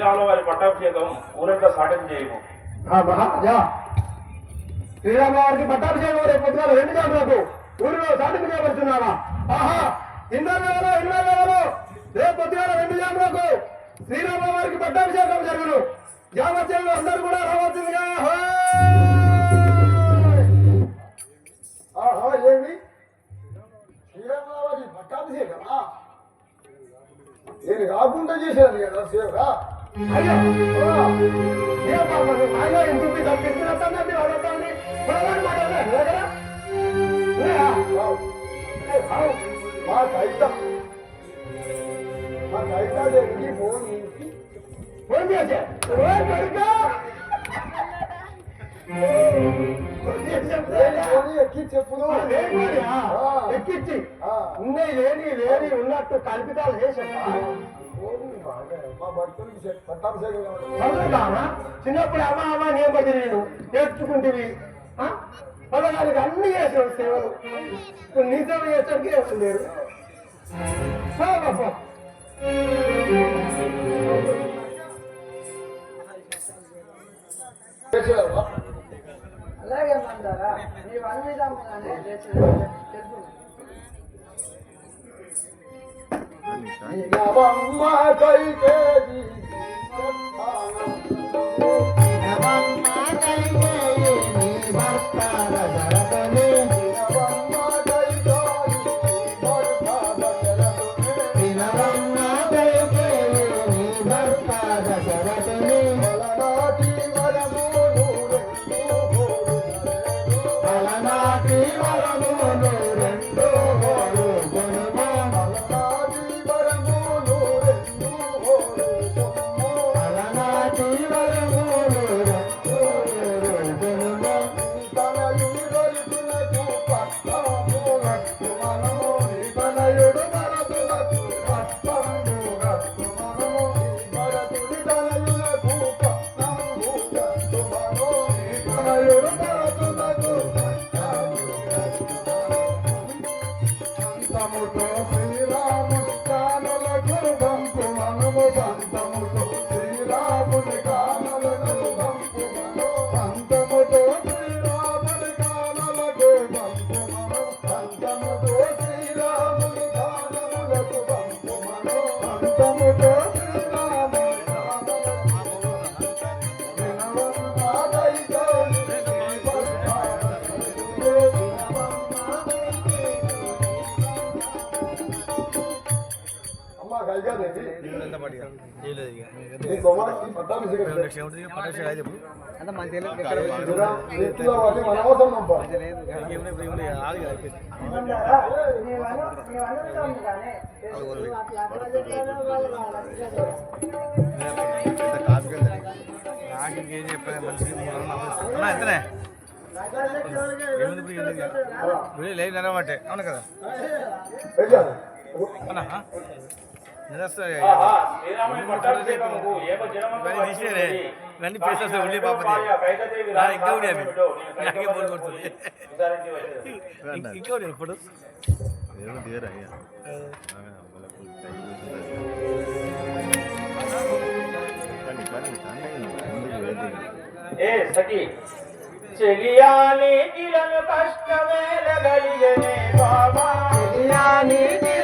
శ్రీరాముల వారి పట్టాభిషేకం ఊరంతా సాటం చేయము. శ్రీరామ వారికి పట్టాభిషేకం రేపు పొద్దుగాల రెండు గంటలకు ఊరిలో సాటింపు చేయబడుతున్నారా ఆహా ఇంద్రనగరం ఇంద్రనగరం రేపు పొద్దుగాల రెండు గంటలకు శ్రీరామ వారికి పట్టాభిషేకం జరుగును. యావత్యంలో అందరూ కూడా రావాల్సిందిగా ఆహా ఏమి? శ్రీరామరావు పట్టాభిషేకమా? నేను కాకుండా చేశాను కదా సేవగా చేసి? చేసే చెప్పులు? ఎక్కిచ్చి. ఉన్నాయి లేని లేని ఉన్నట్టు కల్పితాలు చదువుతావా చిన్నప్పుడు అమ్మ అమ్మ నేను పడి నేను నేర్చుకుంటేవి పదనాలుగు అన్ని చేసాడు సేవలు. ఇప్పుడు నీ సేవ చేసరికి లేరు అలాగే మందారా నీవు అన్ని దమ్ముగానే తెలుసు. నవమ్మ కైకేయి నవమ్మ కైకేయి బలనాటి వరములు బలనాటి ভগবান నాకు ఇంకేం మనిషికి అన్నా ఎంతనే ఏముంది ఇప్పుడు లేదు. నిలబట్టే అవును కదా. అన్నా తీసేరే ఇవన్నీ పాపది నా ఇంకా అవి నాకే కొడుతుంది. ఇంకా ఇప్పుడు ఏ సఖి చెలియాని బాబా. నీతి